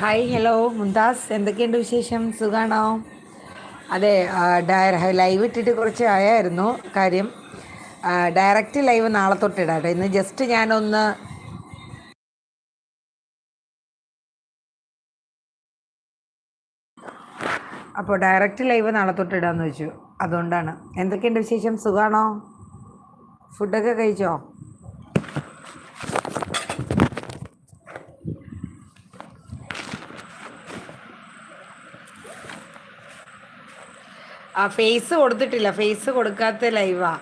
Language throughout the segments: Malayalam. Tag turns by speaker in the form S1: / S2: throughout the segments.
S1: ഹായ് ഹലോ മുന്താസ് എന്തൊക്കെയുണ്ട് വിശേഷം? സുഖാണോ? അതെ ഡയർ ലൈവ് ഇട്ടിട്ട് കുറച്ച് ആയായിരുന്നു കാര്യം. ഡയറക്റ്റ് ലൈവ് നാളെ തൊട്ട് തൊട്ടിടാട്ടെ. ഇന്ന് ജസ്റ്റ് ഞാനൊന്ന് അപ്പോൾ ഡയറക്റ്റ് ലൈവ് നാളെ തൊട്ട് തൊട്ടിടാന്ന് വെച്ചു. അതുകൊണ്ടാണ്. എന്തൊക്കെയുണ്ട് വിശേഷം? സുഖാണോ? ഫുഡൊക്കെ കഴിച്ചോ? ആ ഫേസ് കൊടുത്തിട്ടില്ല. ഫേസ് കൊടുക്കാത്ത ലൈവാ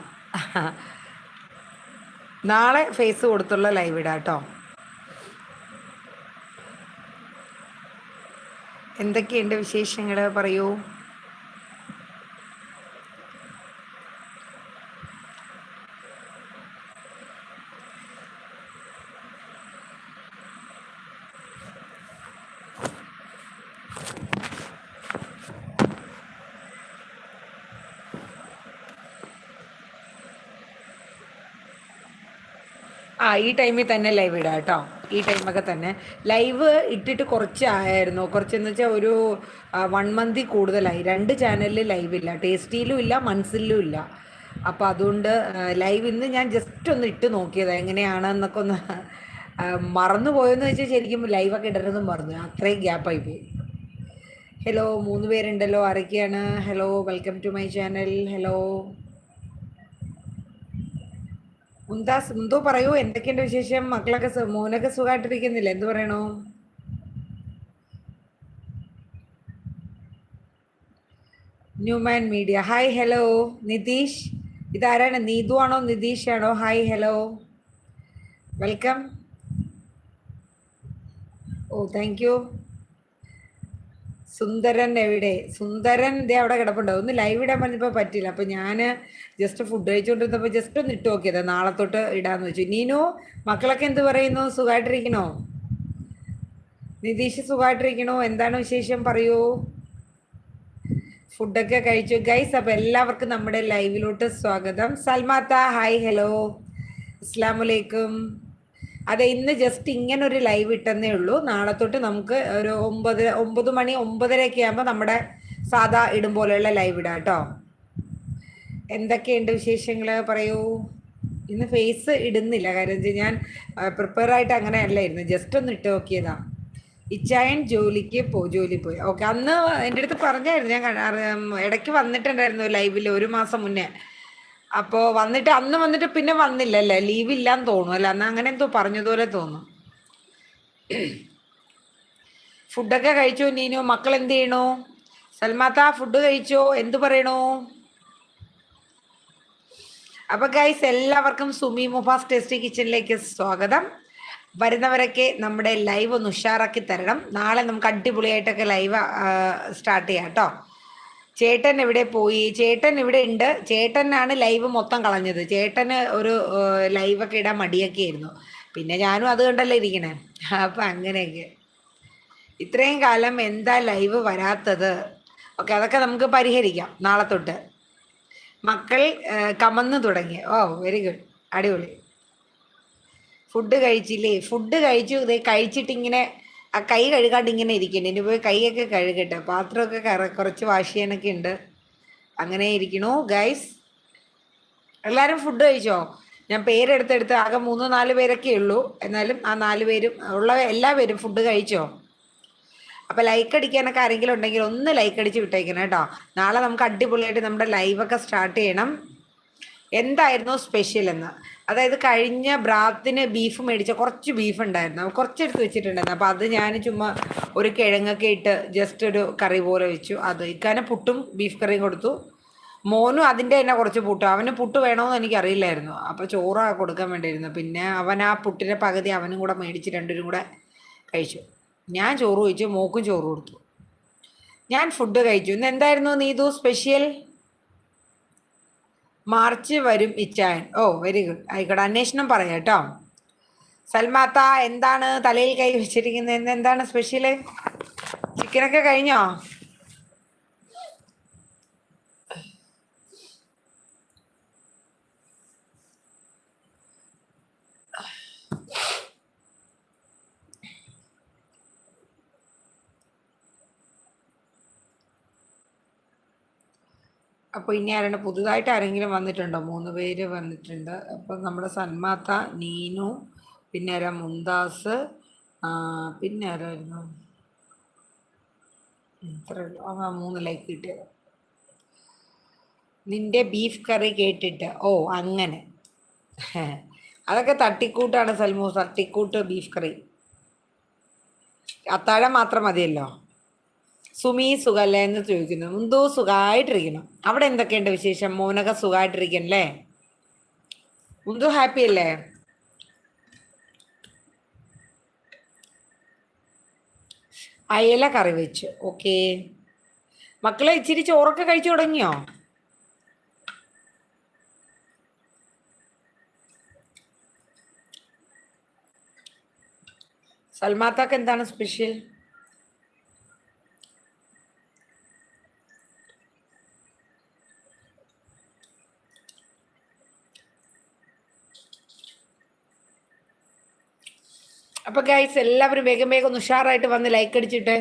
S1: നാളെ ഫേസ് കൊടുത്തുള്ള ലൈവ് ഇടാം കേട്ടോ. എന്തൊക്കെയുണ്ട് വിശേഷങ്ങൾ പറയൂ. ആ ഈ ടൈമിൽ തന്നെ ലൈവ് ഇടാം കേട്ടോ. ഈ ടൈമൊക്കെ തന്നെ. ലൈവ് ഇട്ടിട്ട് കുറച്ച് ആയായിരുന്നു കുറച്ചെന്ന് വെച്ചാൽ ഒരു വൺ മന്തിൽ കൂടുതലായി. രണ്ട് ചാനലിൽ ലൈവ് ഇല്ല. ടേസ്റ്റിയിലും ഇല്ല മൺസിലും ഇല്ല. അപ്പം അതുകൊണ്ട് ലൈവ് ഇന്ന് ഞാൻ ജസ്റ്റ് ഒന്ന് ഇട്ട് നോക്കിയത്. എങ്ങനെയാണ് എന്നൊക്കെ ഒന്ന് മറന്നു പോയെന്ന് വെച്ചാൽ ശരിക്കും ലൈവൊക്കെ ഇടരുതെന്നും മറന്നു. അത്രയും ഗ്യാപ്പായി പോയി. ഹലോ മൂന്ന് പേരുണ്ടല്ലോ. ആരൊക്കെയാണ്? Hello welcome to my channel hello Mumtaz എന്തോ പറയൂ? എന്തൊക്കെയുണ്ട് വിശേഷം? മക്കളൊക്കെ മോനൊക്കെ സുഖമായിട്ടിരിക്കുന്നില്ല എന്ത് പറയണോ? Newman media. Hi hello Nitish. ഇതാരാണ്? നീതു ആണോ? നിതീഷ് ആണോ? Hi hello welcome oh thank you Sundaran എവിടെ? സുന്ദരൻ ഇതേ അവിടെ കിടപ്പുണ്ടോ. ഒന്ന് ലൈവ് ഇടാൻ പറഞ്ഞപ്പോൾ പറ്റില്ല അപ്പൊ ഞാൻ ജസ്റ്റ് ഫുഡ് കഴിച്ചുകൊണ്ടിരുന്നപ്പോൾ ജസ്റ്റ് ഒന്ന് ഇട്ട് നോക്കിയത്. നാളെ തൊട്ട് ഇടാന്ന് വെച്ചു. നീനു മക്കളൊക്കെ എന്ത് പറയുന്നു? സുഖമായിട്ടിരിക്കണോ നിതീഷ് സുഖമായിട്ടിരിക്കണോ എന്താണ് വിശേഷം? പറയൂ. ഫുഡൊക്കെ കഴിച്ചു. ഗൈസ് അപ്പൊ എല്ലാവർക്കും നമ്മുടെ ലൈവിലോട്ട് സ്വാഗതം. സൽമാത്ത ഹായ് ഹലോ അസ്സാം വലൈക്കും അതെ ഇന്ന് ജസ്റ്റ് ഇങ്ങനെ ഒരു ലൈവ് ഇട്ടെന്നേ ഉള്ളൂ. നാളെ തൊട്ട് നമുക്ക് ഒരു ഒമ്പത് ഒമ്പത് മണി ഒമ്പതരയൊക്കെ ആകുമ്പോൾ നമ്മുടെ സാധാ ഇടും പോലെയുള്ള ലൈവ് ഇടാം കേട്ടോ. എന്തൊക്കെയുണ്ട് വിശേഷങ്ങൾ പറയൂ. ഇന്ന് ഫേസ് ഇടുന്നില്ല കാര്യം ഞാൻ പ്രിപ്പയർ ആയിട്ട് അങ്ങനെ അല്ലായിരുന്നു. ജസ്റ്റ് ഒന്ന് ഇട്ട് നോക്കിയതാ. ഇച്ചായൻ ജോലിക്ക് പോ ജോലി പോയി. ഓക്കെ അന്ന് എന്റെ അടുത്ത് പറഞ്ഞായിരുന്നു. ഞാൻ ഇടയ്ക്ക് വന്നിട്ടുണ്ടായിരുന്നു ലൈവിൽ ഒരു മാസം മുന്നേ. അപ്പോ വന്നിട്ട് അന്ന് വന്നിട്ട് പിന്നെ വന്നില്ലല്ലേ? ലീവ് ഇല്ലാന്ന് തോന്നുന്നു അല്ല? അന്ന് അങ്ങനെ എന്തോ പറഞ്ഞതുപോലെ തോന്നുന്നു. ഫുഡൊക്കെ കഴിച്ചോ നീനോ? മക്കൾ എന്ത് ചെയ്യണു? സൽമാത്ത ഫുഡ് കഴിച്ചോ? എന്ത് പറയണു? അപ്പൊ ഗൈസ് എല്ലാവർക്കും സുമി മുഫാസ് ടേസ്റ്റി കിച്ചണിലേക്ക് സ്വാഗതം. വരുന്നവരൊക്കെ നമ്മുടെ ലൈവ് ഒന്ന് ഉഷാറാക്കി തരണം. നാളെ നമുക്ക് അടിപൊളിയായിട്ടൊക്കെ ലൈവ് സ്റ്റാർട്ട് ചെയ്യാം കേട്ടോ. ചേട്ടൻ എവിടെ പോയി? ചേട്ടൻ ഇവിടെ ഉണ്ട്. ചേട്ടനാണ് ലൈവ് മൊത്തം കളഞ്ഞത്. ചേട്ടന് ഒരു ലൈവൊക്കെ ഇടാൻ മടിയൊക്കെ ആയിരുന്നു. പിന്നെ ഞാനും അത് കണ്ടല്ലേ ഇരിക്കണേ. അപ്പം അങ്ങനെയൊക്കെ. ഇത്രയും കാലം എന്താ ലൈവ് വരാത്തത്? ഓക്കെ അതൊക്കെ നമുക്ക് പരിഹരിക്കാം നാളെ തൊട്ട്. മക്കൾ കമന്ന് തുടങ്ങി. ഓ വെരി ഗുഡ് അടിപൊളി. ഫുഡ് കഴിച്ചില്ലേ? ഫുഡ് കഴിച്ചു. കഴിച്ചിട്ടിങ്ങനെ ആ കൈ കഴുകാണ്ട് ഇങ്ങനെ ഇരിക്കണ്ട ഇനി പോയി കൈയൊക്കെ കഴുകട്ടെ. പാത്രമൊക്കെ കുറച്ച് വാഷ് ചെയ്യാനൊക്കെ ഉണ്ട്. അങ്ങനെ ഇരിക്കണു. ഗൈസ് എല്ലാവരും ഫുഡ് കഴിച്ചോ? ഞാൻ പേരെടുത്തെടുത്ത് ആകെ മൂന്ന് നാല് പേരൊക്കെ ഉള്ളൂ. എന്നാലും ആ നാല് പേരും ഉള്ള എല്ലാവരും ഫുഡ് കഴിച്ചോ? അപ്പോൾ ലൈക്ക് അടിക്കാനൊക്കെ ആരെങ്കിലും ഉണ്ടെങ്കിൽ ഒന്ന് ലൈക്ക് അടിച്ച് വിട്ടേക്കണം കേട്ടോ. നാളെ നമുക്ക് അടിപൊളിയായിട്ട് നമ്മുടെ ലൈവൊക്കെ സ്റ്റാർട്ട് ചെയ്യണം. എന്തായിരുന്നു സ്പെഷ്യൽ എന്ന്? അതായത് കഴിഞ്ഞ ബ്രാത്തിന് ബീഫ് മേടിച്ച കുറച്ച് ബീഫ് ഉണ്ടായിരുന്നു. കുറച്ചെടുത്ത് വെച്ചിട്ടുണ്ടായിരുന്നു. അപ്പോൾ അത് ഞാൻ ചുമ്മാ ഒരു കിഴങ്ങൊക്കെ ഇട്ട് ജസ്റ്റ് ഒരു കറി പോലെ വെച്ചു. അത് ഇക്കാനെ പുട്ടും ബീഫ് കറിയും കൊടുത്തു. മോനും അതിന്റെ തന്നെ കുറച്ച് പുട്ട്. അവന് പുട്ട് വേണമെന്ന് എനിക്കറിയില്ലായിരുന്നു അപ്പോൾ ചോറ് കൊടുക്കാൻ വേണ്ടിയിരുന്നു പിന്നെ അവൻ ആ പുട്ടിന്റെ പകുതി അവനും കൂടെ മേടിച്ച് രണ്ടുപേരും കൂടെ കഴിച്ചു. ഞാൻ ചോറ് കഴിച്ചു മോക്കും ചോറ് കൊടുത്തു. ഞാൻ ഫുഡ് കഴിച്ചു. ഇന്ന് എന്തായിരുന്നു നീതു സ്പെഷ്യൽ മാർച്ച് വരും ഇച്ചായൻ. ഓ വെരി ഗുഡ് ആയിക്കോട്ടെ അന്വേഷണം പറയാം കേട്ടോ. സൽമാത്ത എന്താണ് തലയിൽ കൈ വെച്ചിരിക്കുന്നത് എന്താണ് സ്പെഷ്യൽ ചിക്കനൊക്കെ കഴിഞ്ഞോ? അപ്പോൾ ഇനി ആരാണ് പുതുതായിട്ട് ആരെങ്കിലും വന്നിട്ടുണ്ടോ? മൂന്ന് പേര് വന്നിട്ടുണ്ട്. അപ്പോൾ നമ്മുടെ സന്മാത്ത നീനു പിന്നെ ആരാ? മുന്താസ് പിന്നെ ആരായിരുന്നു? മൂന്ന് ലൈക്ക് കിട്ടിയത്. നിന്റെ ബീഫ് കറി കേട്ടിട്ട്. ഓ അങ്ങനെ. അതൊക്കെ തട്ടിക്കൂട്ടാണ് സൽമോ. തട്ടിക്കൂട്ട് ബീഫ് കറി അത്താഴം മാത്രം മതിയല്ലോ? സുമി സുഖല്ലേ എന്ന് ചോദിക്കുന്നു. മുന്തു സുഖമായിട്ടിരിക്കണം അവിടെ എന്തൊക്കെയുണ്ട് വിശേഷം? മോനൊക്കെ സുഖമായിട്ടിരിക്കണല്ലേ മുന്തു ഹാപ്പി അല്ലേ? അയല കറി വെച്ച്. ഓക്കെ മക്കളെ ഇച്ചിരി ചോറൊക്കെ കഴിച്ചു തുടങ്ങിയോ? സൽമാത്താക്ക് എന്താണ് സ്പെഷ്യൽ അപ്പൊ ഗൈസ് എല്ലാവരും വേഗം വേഗം ഒന്ന് ഉഷാറായിട്ട് വന്ന് ലൈക്ക് അടിച്ചിട്ട്.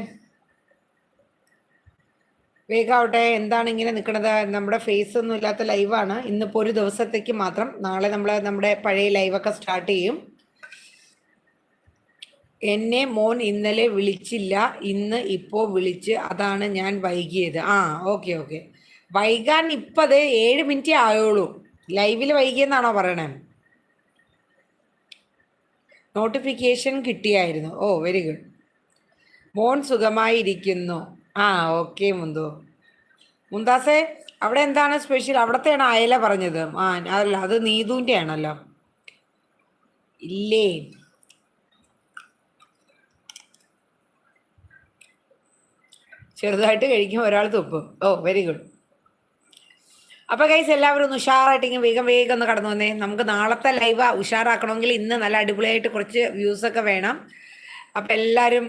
S1: വേഗാവട്ടെ എന്താണ് ഇങ്ങനെ നിൽക്കുന്നത് നമ്മുടെ ഫേസ് ഒന്നും ഇല്ലാത്ത ലൈവാണ് ഇന്നിപ്പോൾ ഒരു ദിവസത്തേക്ക് മാത്രം. നാളെ നമ്മൾ നമ്മുടെ പഴയ ലൈവൊക്കെ സ്റ്റാർട്ട് ചെയ്യും. എന്നെ മോൻ ഇന്നലെ വിളിച്ചില്ല. ഇന്ന് ഇപ്പോൾ വിളിച്ച് അതാണ് ഞാൻ വൈകിയത്. ആ ഓക്കെ ഓക്കെ വൈകാൻ ഇപ്പം അത് ഏഴ് മിനിറ്റ് ആയുള്ളൂ. ലൈവിൽ വൈകിയെന്നാണോ പറയണേ? നോട്ടിഫിക്കേഷൻ കിട്ടിയായിരുന്നു. ഓ വെരി ഗുഡ്. മോൻ സുഖമായിരിക്കുന്നു. ആ ഓക്കെ മുന്തു. മുന്താസേ അവിടെ എന്താണ് സ്പെഷ്യൽ? അവിടത്തെയാണ് അയല പറഞ്ഞത്. ആ അല്ല അത് നീതുവിന്റെ ആണല്ലോ ഇല്ലേ? ചെറുതായിട്ട് കഴിക്കും ഒരാൾ തുപ്പും. ഓ വെരി ഗുഡ്. അപ്പോൾ കൈസ് എല്ലാവരും ഒന്ന് ഉഷാറായിട്ട് ഇങ്ങനെ വേഗം വേഗം ഒന്ന് കടന്നു വന്നേ. നമുക്ക് നാളത്തെ ലൈവ് ഉഷാറാക്കണമെങ്കിൽ ഇന്ന് നല്ല അടിപൊളിയായിട്ട് കുറച്ച് വ്യൂസ് ഒക്കെ വേണം. അപ്പൊ എല്ലാവരും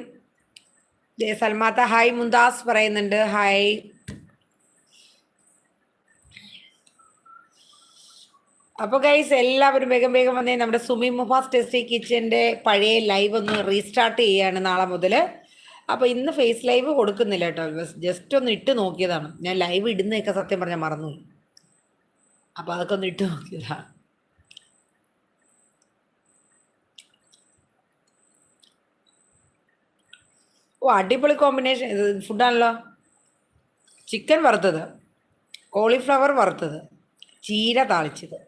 S1: സൽമാത്ത ഹായ് മുന്താസ് പറയുന്നുണ്ട് ഹായ് അപ്പൊ ഗൈസ് എല്ലാവരും വേഗം വേഗം വന്നേ. നമ്മുടെ സുമി മുഹാസ് ടെസ്റ്റി കിച്ചന്റെ പഴയ ലൈവ് ഒന്ന് റീസ്റ്റാർട്ട് ചെയ്യാണ് നാളെ മുതൽ അപ്പൊ ഇന്ന് ഫേസ് ലൈവ് കൊടുക്കുന്നില്ല കേട്ടോ ജസ്റ്റ് ഒന്ന് ഇട്ട് നോക്കിയതാണ്. ഞാൻ ലൈവ് ഇടുന്നതൊക്കെ സത്യം പറഞ്ഞാൽ മറന്നുപോയി. അപ്പോൾ അതൊക്കെ ഒന്ന് ഇട്ട് നോക്കിയതാണ് ഓ അടിപൊളി കോമ്പിനേഷൻ ഇത് ഫുഡാണല്ലോ ചിക്കൻ വറുത്തത്. കോളിഫ്ലവർ വറുത്തത്. ചീര താളിച്ചത്.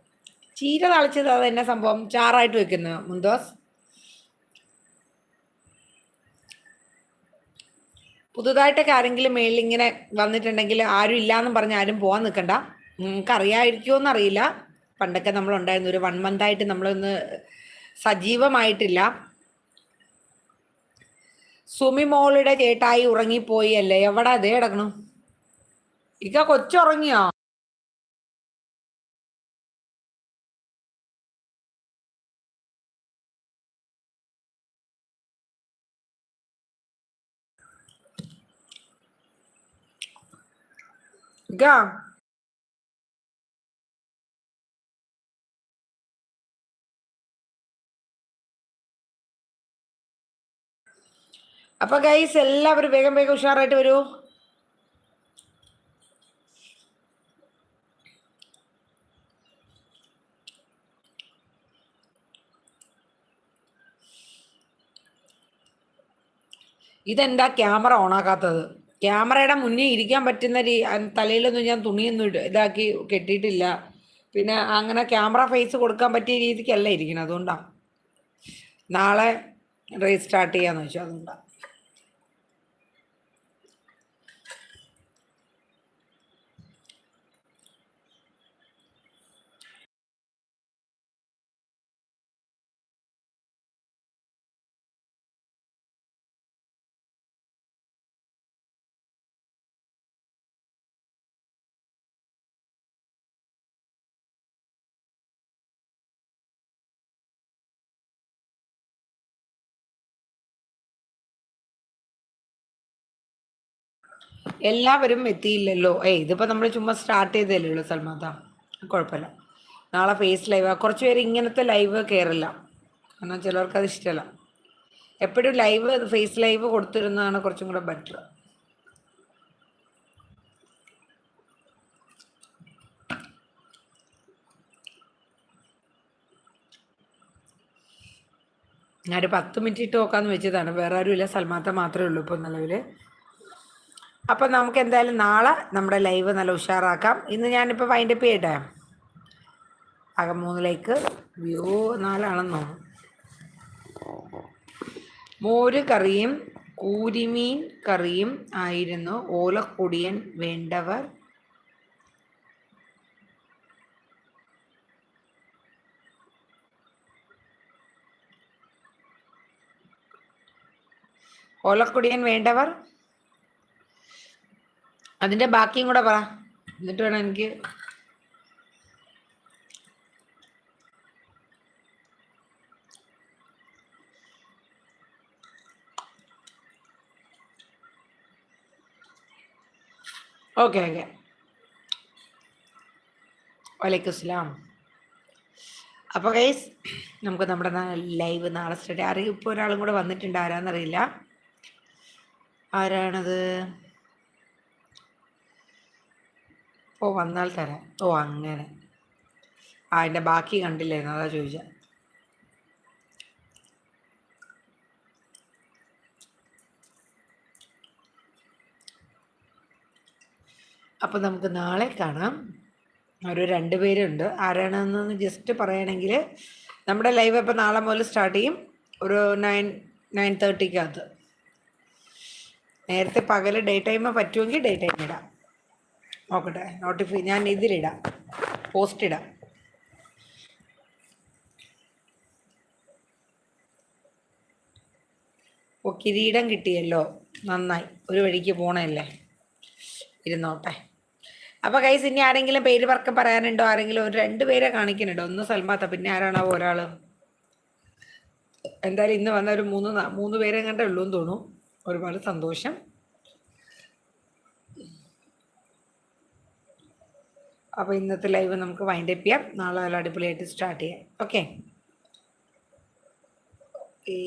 S1: ചീര താളിച്ചത് അത് എന്നെ സംഭവം? ചാറായിട്ട് വെക്കുന്ന മുന്തോസ്. പുതുതായിട്ടൊക്കെ ആരെങ്കിലും മേളിൽ ഇങ്ങനെ വന്നിട്ടുണ്ടെങ്കിൽ ആരും ഇല്ലാന്നും പറഞ്ഞ് ആരും പോകാൻ നിൽക്കണ്ട നിങ്ങൾക്ക് അറിയാമായിരിക്കുമോ എന്നറിയില്ല പണ്ടൊക്കെ നമ്മൾ ഉണ്ടായിരുന്നു ഒരു വൺ മന്ത് ആയിട്ട് നമ്മളൊന്ന് സജീവമായിട്ടില്ല. സുമി മോളുടെ ചേട്ടായി ഉറങ്ങിപ്പോയി അല്ലേ? എവിടെ? അതേ കിടക്കണം. ഇക്ക കൊച്ചുറങ്ങിയോ? ഇക്ക. അപ്പൊ ഗൈസ് എല്ലാവരും വേഗം വേഗം ഉഷാറായിട്ട് വരൂ. ഇതെന്താ ക്യാമറ ഓണാക്കാത്തത്? ക്യാമറയുടെ മുന്നിൽ ഇരിക്കാൻ പറ്റുന്ന രീ തലയിലൊന്നും ഞാൻ തുണിയൊന്നും ഇതാക്കി കെട്ടിയിട്ടില്ല. പിന്നെ അങ്ങനെ ക്യാമറ ഫേസ് കൊടുക്കാൻ പറ്റിയ രീതിക്കല്ല ഇരിക്കണം അതുകൊണ്ടാണ് നാളെ റീസ്റ്റാർട്ട് ചെയ്യാന്ന് വെച്ചാൽ അതുകൊണ്ടാണ് എല്ലാവരും എത്തിയില്ലല്ലോ. ഏ ഇതിപ്പോൾ നമ്മൾ ചുമ്മാ സ്റ്റാർട്ട് ചെയ്തല്ലേ ഉള്ളു സൽമാത കുഴപ്പമില്ല. നാളെ ഫേസ് ലൈവാണ് കുറച്ച് പേര് ഇങ്ങനത്തെ ലൈവ് കയറില്ല കാരണം ചിലർക്ക് അത് ഇഷ്ടമല്ല എപ്പോഴും ലൈവ് ഫേസ് ലൈവ് കൊടുത്തിരുന്നതാണ് കുറച്ചും കൂടെ ബെറ്റർ ഞാനൊരു പത്ത് മിനിറ്റ് ഇട്ട് നോക്കാന്ന് വെച്ചതാണ്. വേറെ ആരുമില്ല. സൽമാത്ത മാത്രമേ ഉള്ളൂ ഇപ്പം നിലവിൽ അപ്പം നമുക്ക് എന്തായാലും നാളെ നമ്മുടെ ലൈവ് നല്ല ഉഷാറാക്കാം. ഇന്ന് ഞാനിപ്പോൾ വൈൻഡപ്പ് ചെയ്യട്ടെ? ആകെ മൂന്നിലേക്ക്. വ്യൂ നാലാണെന്നോ? മോര് കറിയും കൂരിമീൻ കറിയും ആയിരുന്നു. ഓലക്കൊടിയൻ വേണ്ടവർ. ഓലക്കൊടിയൻ വേണ്ടവർ. അതിന്റെ ബാക്കിയും കൂടെ പറ. എന്നിട്ട് വേണം എനിക്ക് ഓക്കെ ഓക്കെ വലൈക്കും സ്ലാം അപ്പോൾ ഗൈസ് നമുക്ക് നമ്മുടെ ലൈവ് നാളെ സ്റ്റാർട്ട് ആരെയും ഇപ്പോൾ ഒരാളും കൂടെ വന്നിട്ടുണ്ട്. ആരാന്നറിയില്ല. ആരാണത്? ഓ വന്നാൽ തരാം. ഓ അങ്ങനെ. ആ എന്റെ ബാക്കി കണ്ടില്ലായിരുന്നു. അതാ ചോദിച്ച. അപ്പം നമുക്ക് നാളെ കാണാം. ഒരു രണ്ട് പേരുണ്ട്. ആരാണെന്ന് ജസ്റ്റ് പറയുകയാണെങ്കിൽ നമ്മുടെ ലൈവ് ഇപ്പം നാളെ മുതൽ സ്റ്റാർട്ട് ചെയ്യും. ഒരു നയൻ നയൻ തേർട്ടിക്കകത്ത് നേരത്തെ പകൽ ഡേ ടൈം പറ്റുമെങ്കിൽ ഡേ ടൈം ഇടാം. നോക്കട്ടെ നോട്ടിഫൈ ഞാൻ ഇതിലിടാം പോസ്റ്റ് ഇടാം. ഓ കിരീടം കിട്ടിയല്ലോ നന്നായി. ഒരു വഴിക്ക് പോണല്ലേ? ഇരുന്നോട്ടെ. അപ്പോൾ കൈസ് ഇനി ആരെങ്കിലും പേര് പറക്കം പറയാനുണ്ടോ? ആരെങ്കിലും ഒരു രണ്ട് പേരെ കാണിക്കുന്നുണ്ടോ? ഒന്ന് സൽമാത്ത പിന്നെ ആരാണോ ഒരാൾ എന്തായാലും ഇന്ന് വന്ന ഒരു മൂന്ന് മൂന്ന് പേരെ കണ്ടേ ഉള്ളൂ എന്ന് തോന്നുന്നു. ഒരുപാട് സന്തോഷം. അപ്പോൾ ഇന്നത്തെ ലൈവ് നമുക്ക് വൈൻഡ് അപ്പ് ചെയ്യാം. നാളെ നല്ല അടിപൊളിയായിട്ട് സ്റ്റാർട്ട് ചെയ്യാം. Okay okay